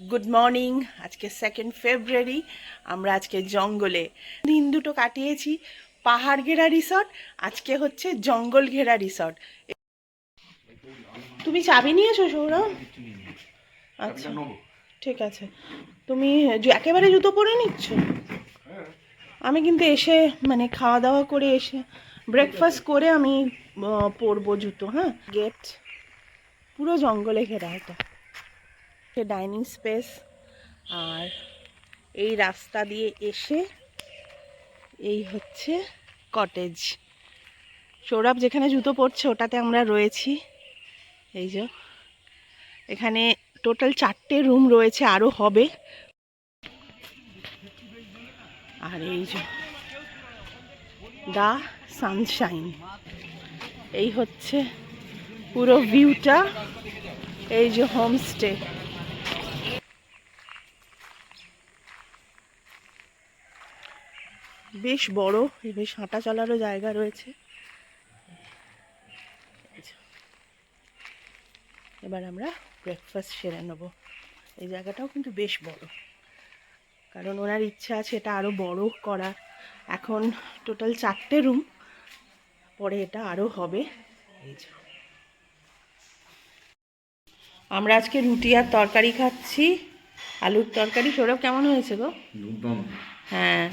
Good morning আজকে second February আমরা আজকে জঙ্গলে দিন দুটো কাটিয়েছি, পাহাড় ঘেরা রিসর্ট আজকে হচ্ছে জঙ্গল ঘেরা রিসর্ট তুমি চাবি নিয়েছো, সৌরভ? আচ্ছা ঠিক আছে। তুমি একেবারে জুতো পরে নিচ্ছ? আমি কিন্তু এসে মানে খাওয়া দাওয়া করে এসে ব্রেকফাস্ট করে আমি পরবো জুতো হ্যাঁ? গেট পুরো জঙ্গলে ঘেরা এটা। Dining space. আর এই রাস্তা দিয়ে এসে এই হচ্ছে কটেজ। সৌরভ, যেখানে জুতো পরছে, ওটাতে আমরা রয়েছি। এই যে, এখানে টোটাল চারটে রুম রয়েছে আরও হবে। আর এই যে, দা সানশাইন। এই হচ্ছে পুরো ভিউটা। এই যে, হোমস্টে। বেশ বড় বেশ হাঁটা চলারও জায়গা রয়েছে। এবার আমরা ব্রেকফাস্ট সেরে নেব। এই জায়গাটাও কিন্তু বেশ বড়। কারণ ওনার ইচ্ছা আছে এটা আরও বড় করার। এখন টোটাল চারটে রুম পরে এটা আরও হবে। এই যে। আমরা আজকে রুটি আর তরকারি খাচ্ছি। আলুর তরকারি। সৌরভ কেমন হয়েছে গো? হ্যাঁ।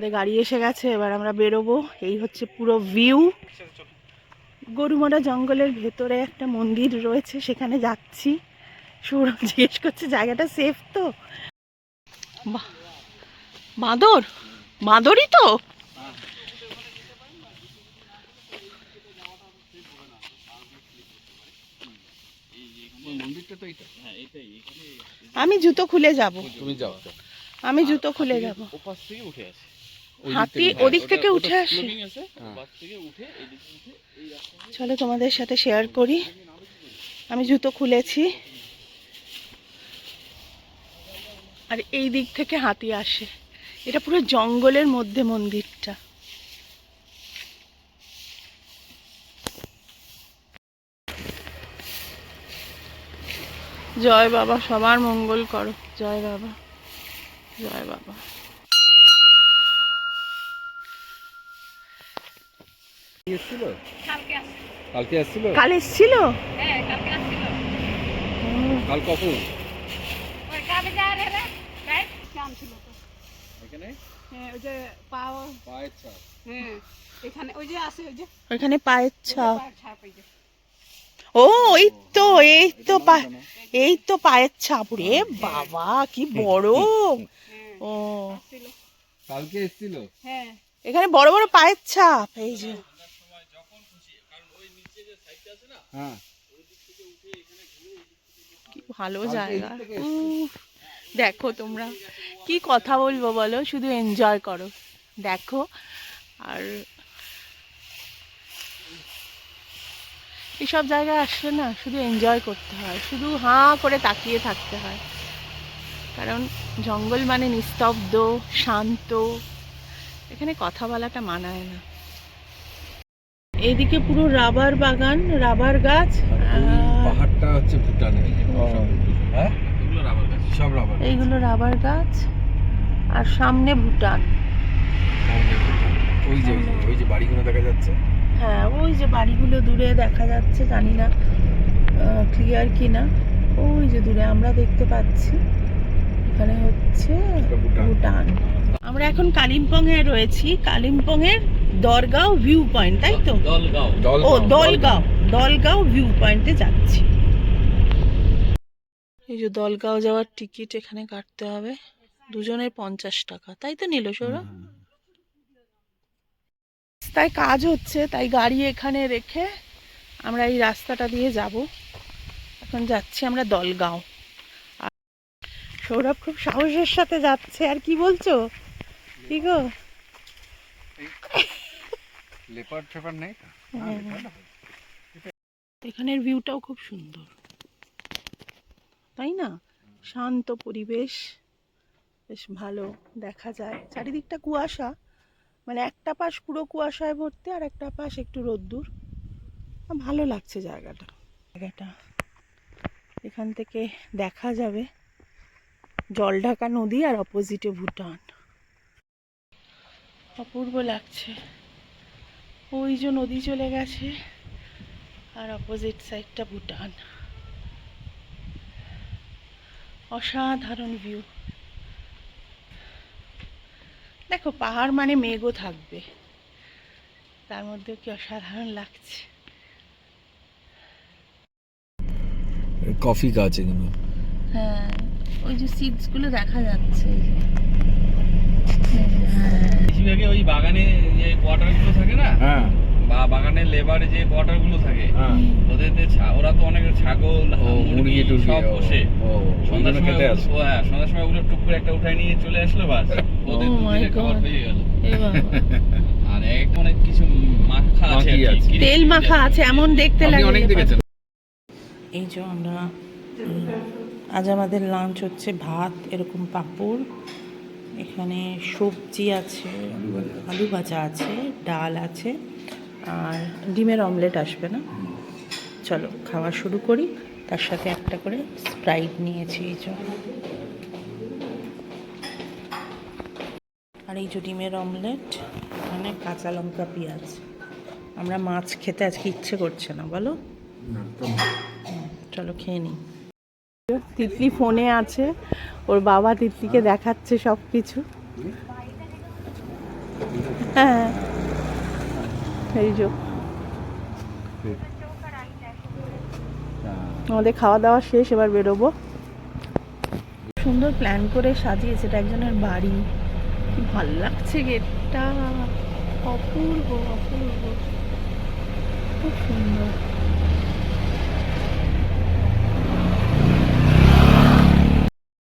গাড়ি এসে গেছে এবার আমরা বেরোবো। এই হচ্ছে পুরো ভিউ গরুমারা জঙ্গলের ভেতরে একটা মন্দির রয়েছে সেখানে যাচ্ছি। সৌরভ জিজ্ঞেস করছে জায়গাটা সেফ তো? বাঁদর? বাঁদরই তো? আমি জুতো খুলে যাব। আমি জুতো খুলে যাব। উঠে আসে। হাতি ওদিক থেকে উঠে আসে। ওপাশ থেকে উঠে রাস্তা চলো তোমাদের সাথে শেয়ার করি। আমি জুতো খুলেছি। আর এই দিক থেকে হাতি আসে। এটা পুরো জঙ্গলের মধ্যে মন্দিরটা। জয় বাবা সবার মঙ্গল করো। জয় বাবা জয় বাবা। এসেছিল? কালকে আসছিল কাল এসছিল? কাল কখন? এখানে? হ্যাঁ ওই যে পাও। পায়ের ছাপ। হ্যাঁ এখানে ওই যে আছে ওই যে। ওইখানে পায়ের ছাপ। পায়ের ছাপ ওই যে। ও এই তো এই তো এই তো পায়ের ছাপ রে বাবা কি বড়। হ্যাঁ ও। কালকে এসেছিল? হ্যাঁ। এখানে বড় বড় পায়ের ছাপ এই যে। হ্যাঁ। কি ভালো জায়গা। দেখো তোমরা। কি কথা বলব বলো? শুধু এনজয় করো। দেখো। আর এসব জায়গায় আসলে না শুধু এনজয় করতে হয়। শুধু হাঁ করে তাকিয়ে থাকতে হয়। কারণ জঙ্গল মানে নিস্তব্ধ শান্ত। এখানে কথা বলাটা মানায় না। এইদিকে পুরো রাবার বাগান রাবার গাছ পাহাড়টা হচ্ছে ভুটানে হ্যাঁ? এগুলো সব রাবার এইগুলো রাবার গাছ আর সামনে ভুটান। ওই যে ওই যে বাড়িগুলো দেখা যাচ্ছে? হ্যাঁ ওই যে বাড়িগুলো দূরে দেখা যাচ্ছে জানি না ক্লিয়ার কি না ওই যে দূরে আমরা দেখতে পাচ্ছি। এখানে হচ্ছে ভুটান। ভুটান। আমরা এখন কালিম্পং এ রয়েছি। কালিম্পং এর দরগাঁও ভিউ পয়েন্ট তাই তো? দলগাঁও। ও দলগাঁও দলগাঁও। ভিউ পয়েন্টে যাচ্ছি। এই যে দলগাঁও যাওয়ার টিকিট এখানে কাটতে হবে। দুজনের পঞ্চাশ টাকা। তাই তো নিল সৌরভ? তাই কাজ হচ্ছে তাই গাড়ি এখানে রেখে আমরা এই রাস্তাটা দিয়ে যাব। এখন যাচ্ছি আমরা দলগাঁও। আর সৌরভ খুব সাহসের সাথে যাচ্ছে। আর কি বলছো? কি গো? লেপার ফেপার নেই হ্যাঁ। এখানের ভিউটাও খুব সুন্দর। তাই না? শান্ত পরিবেশ বেশ ভালো দেখা যায়। চারিদিকটা কুয়াশা মানে একটা পাশ পুরো কুয়াশায় ভর্তি আর একটা পাশ একটু রোদ্দুর। ভালো লাগছে জায়গাটা। জায়গাটা এখান থেকে দেখা যাবে জলঢাকা নদী আর অপোজিটে ভুটান। অপূর্ব লাগছে। ওই যে নদী চলে গেছে আর অপোজিট সাইডটা ভুটান। অসাধারণ ভিউ দেখো পাহাড় মানে মেঘও থাকবে। তার মধ্যেও কি অসাধারণ লাগছে? কফি গাছ হ্যাঁ ওই যে সিটসগুলো দেখা যাচ্ছে। বেশিরভাগই ওই বাগানে যে কোয়ার্টারগুলো থাকে না হ্যাঁ। বা বাগানের লেবারে যে কোয়ার্টারগুলো থাকে হ্যাঁ। ওদের ওরা তো অনেক ছাগল মুরগি সব বসে সন্ধ্যার সময় খেতে আসে। ও হ্যাঁ সন্ধ্যার সময় ওগুলো টুক করে একটা উঠায় নিয়ে চলে আসলো বাস। ওদের খাবার. হয়ে গেল। আর এক অনেক কিছু মাখা আছে তেল মাখা আছে এমন দেখতে লাগে অনেক দেখেছেন। এই যে আমরা আজ আমাদের লাঞ্চ হচ্ছে ভাত এরকম পাঁপড় এখানে সবজি আছে আলু ভাজা আছে। ডাল আছে আর ডিমের অমলেট আসবে না? চলো খাওয়া শুরু করি। তার সাথে একটা করে স্প্রাইট নিয়েছি এই যে। আর এই যে ডিমের অমলেট এখানে কাঁচা লঙ্কা পেঁয়াজ। আমরা মাছ খেতে আজকে ইচ্ছে করছে না বলো? চলো খেয়ে নিই। তিতলি ফোনে আছে ওর বাবা তিতলিকে দেখাচ্ছে সব কিছু হ্যাঁ। এই আমাদের খাওয়া দাওয়া শেষ, এবার বেরোবো। সুন্দর প্ল্যান করে সাজিয়েছে, এটা একজনের বাড়ি। কি ভালো লাগছে গেটটা। অপূর্ব অপূর্ব। খুব সুন্দর।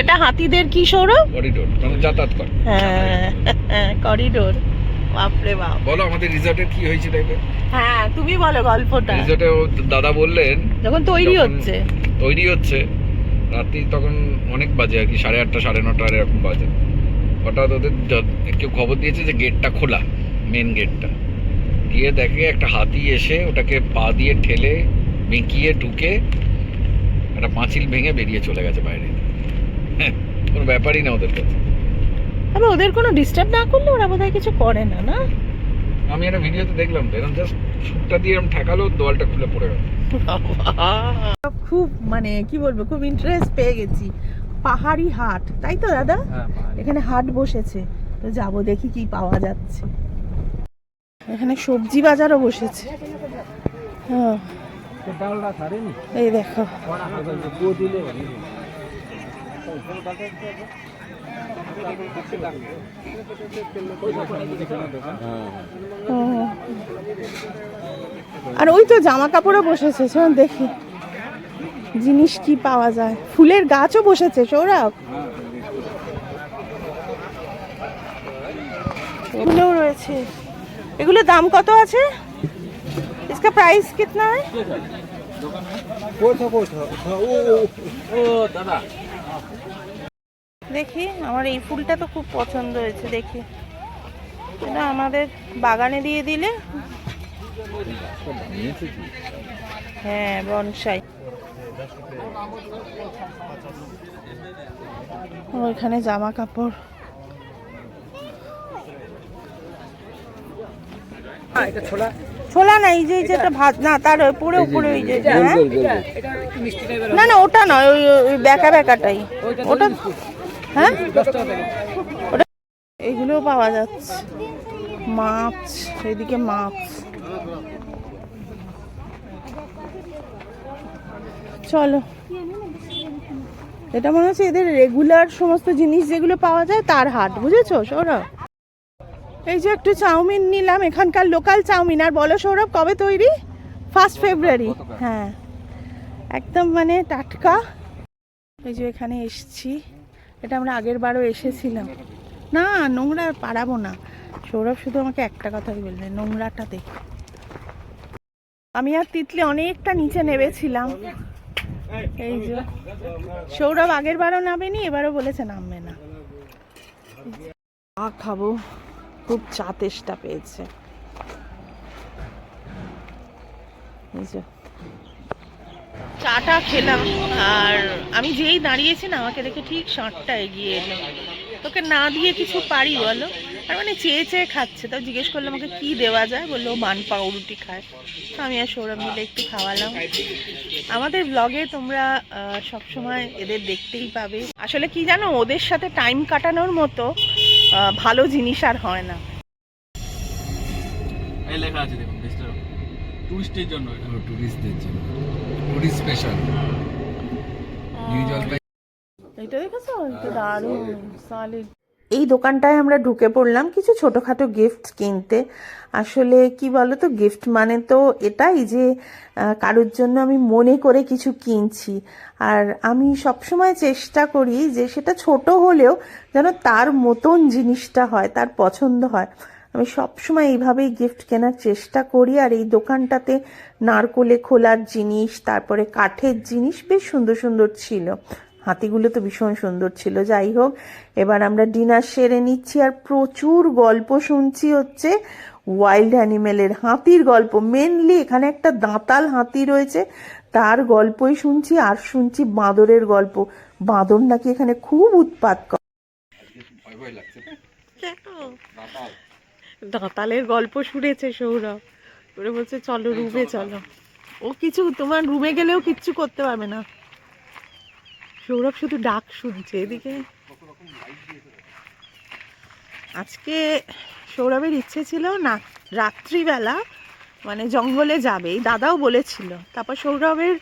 এটা হাতিদের কি সৌরভ? করিডোর মানে যাতায়াত করে। হ্যাঁ করিডোর বাপরে বাপ। বলো আমাদের রিসর্টের কি হয়েছে টাইপের হ্যাঁ তুমি বলো গল্পটা। রিসর্টে দাদা বললেন যখন তৈরি হচ্ছে। তৈরি হচ্ছে রাত্রি তখন অনেক বাজে আর কি সাড়ে আটটা সাড়ে নটা এরকম বাজে। হঠাৎ ওদের কেউ খবর দিয়েছে যে গেটটা খোলা মেন গেটটা। গিয়ে দেখে একটা হাতি এসে ওটাকে পা দিয়ে ঠেলে বেঁকিয়ে ঢুকে একটা পাঁচিল ভেঙে বেরিয়ে চলে গেছে বাইরে। কোনো ব্যাপারই না ওদের কাছে তবে ওদের কোনো ডিস্টার্ব না করলে ওরা বোধহয় কিছু করে না না? আমি একটা ভিডিওতে দেখলাম তো এরকম জাস্ট সুটটা দিয়ে এরকম ঠেকালো দেওয়ালটা খুলে পড়ে গেল। খুব মানে কি বলব খুব ইন্টারেস্ট পেয়ে গেছি। পাহাড়ি হাট তাই তো দাদা? হ্যাঁ এখানে হাট বসেছে তো যাব দেখি কি পাওয়া যাচ্ছে। এখানে সবজি বাজারও বসেছে। হ্যাঁ। এই দেখো। আর ওই তো জামা কাপড়ও বসেছে শোন দেখি জিনিস কি পাওয়া যায় ফুলের গাছও বসেছে সৌরভ এগুলোও রয়েছে এগুলো দাম কত আছে इसका प्राइस कितना है দেখি, আমার এই ফুলটা তো খুব পছন্দ হয়েছে, দেখি। এটা আমাদের বাগানে দিয়ে দিলে? হ্যাঁ বনসাই। ওইখানে জামা কাপড় ছোলা। না এই যে এই যে একটা ভাত না তার উপরে উপরে ওই যে হ্যাঁ? না না ওটা নয় ওই ওই ব্যাকা ব্যাকাটাই। ওটা হ্যাঁ? ওটা এগুলোও পাওয়া যাচ্ছে। মাছ এদিকে মাছ। চলো। এটা মনে হচ্ছে এদের রেগুলার সমস্ত জিনিস যেগুলো পাওয়া যায় তার হাট বুঝেছ সৌরভ? এই যে একটু চাউমিন নিলাম এখানকার লোকাল চাউমিন। আর বলো সৌরভ কবে তৈরি? ফার্স্ট ফেব্রুয়ারি হ্যাঁ। একদম মানে টাটকা। এই যে এখানে এসছি। এটা আমরা আগের বারও এসেছিলাম। না নোংরা পারাবো না। সৌরভ শুধু আমাকে একটা কথাই বলবে নোংরাটা দেখ। আমি আর তিতলি অনেকটা নিচে নেমেছিলাম। এই যে। সৌরভ আগের বারও নামেনি এবারও বলেছে নামবে না। খাব। খুব চা তেষ্টা পেয়েছে। চাটা খেলাম, আর আমি যেই দাঁড়িয়েছি না, আমাকে দেখে ঠিক ষাঁটটা এগিয়ে এলো। তোকে না দিয়ে কিছু পারি বলো? আর মানে চেয়ে চেয়ে খাচ্ছে। তো জিজ্ঞেস করলাম আমাকে কি দেওয়া যায়? বলল মান পাউরুটি খায়। তো আমি আর সৌরভ মিলে একটু খাওয়ালাম। আমাদের ব্লগে তোমরা সব সময় এদের দেখতেই পাবে। আসলে কি জানো, ওদের সাথে টাইম কাটানোর মতো ভালো জিনিস আর হয় না। এই লেখা আছে দেখুন রেস্টুরেন্ট টুরিস্টের জন্য এটা। টুরিস্টদের জন্য। টুরিস্ট স্পেশাল নিউ জলপাই এইটা দেখেছ? এটা দারুণ সলিড এই দোকানটায় আমরা ঢুকে পড়লাম কিছু ছোটোখাটো গিফট কিনতে। আসলে কি বলো তো গিফট মানে তো এটাই যে কারোর জন্য আমি মনে করে কিছু কিনছি। আর আমি সবসময় চেষ্টা করি যে সেটা ছোট হলেও যেন তার মতন জিনিসটা হয়, তার পছন্দ হয়। আমি সবসময় এইভাবেই গিফট কেনার চেষ্টা করি। আর এই দোকানটাতে নারকোলে খোলার জিনিস, তারপরে কাঠের জিনিস বেশ সুন্দর সুন্দর ছিল। হাতিগুলো তো ভীষণ সুন্দর ছিল, যাই হোক। এবার আমরা ডিনার সেরে নিচ্ছি আর প্রচুর গল্প শুনছি হচ্ছে ওয়াইল্ড অ্যানিমেলের হাতির গল্প মেনলি এখানে একটা দাঁতাল হাতি রয়েছে, তার গল্পই শুনছি আর শুনছি বাঁদরের গল্প। বাঁদর নাকি এখানে খুব উৎপাত করে। দাঁতালের গল্প শুনেছে সৌরভ। করে বলছে, চলো রুমে চলো। ও কিছু, তোমার রুমে গেলেও কিচ্ছু করতে পারবে না। সৌরভ শুধু ডাক শুনছে এদিকে আজকে সৌরভের ইচ্ছে ছিল না রাত্রিবেলা মানে জঙ্গলে যাবে এই দাদাও বলেছিল। তারপর সৌরভের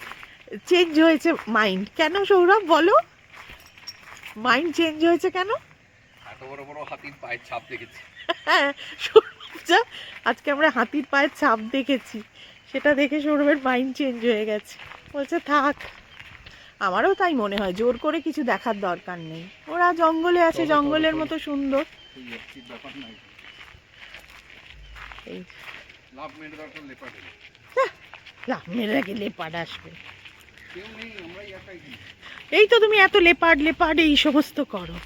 চেঞ্জ হয়েছে মাইন্ড কেন সৌরভ বলো? মাইন্ড চেঞ্জ হয়েছে কেন? এত বড় বড় হাতির পায়ের ছাপ দেখেছি। হ্যাঁ সৌরভ যা আজকে আমরা হাতির পায়ের ছাপ দেখেছি। সেটা দেখে সৌরভের মাইন্ড চেঞ্জ হয়ে গেছে। বলছে থাক। আমারও তাই মনে হয় জোর করে কিছু দেখার দরকার নেই। ওরা জঙ্গলে আছে জঙ্গলের মতো সুন্দর। লাভ আসবে। এই তো তুমি এত লেপার্ড লেপার্ড এই সমস্ত করো।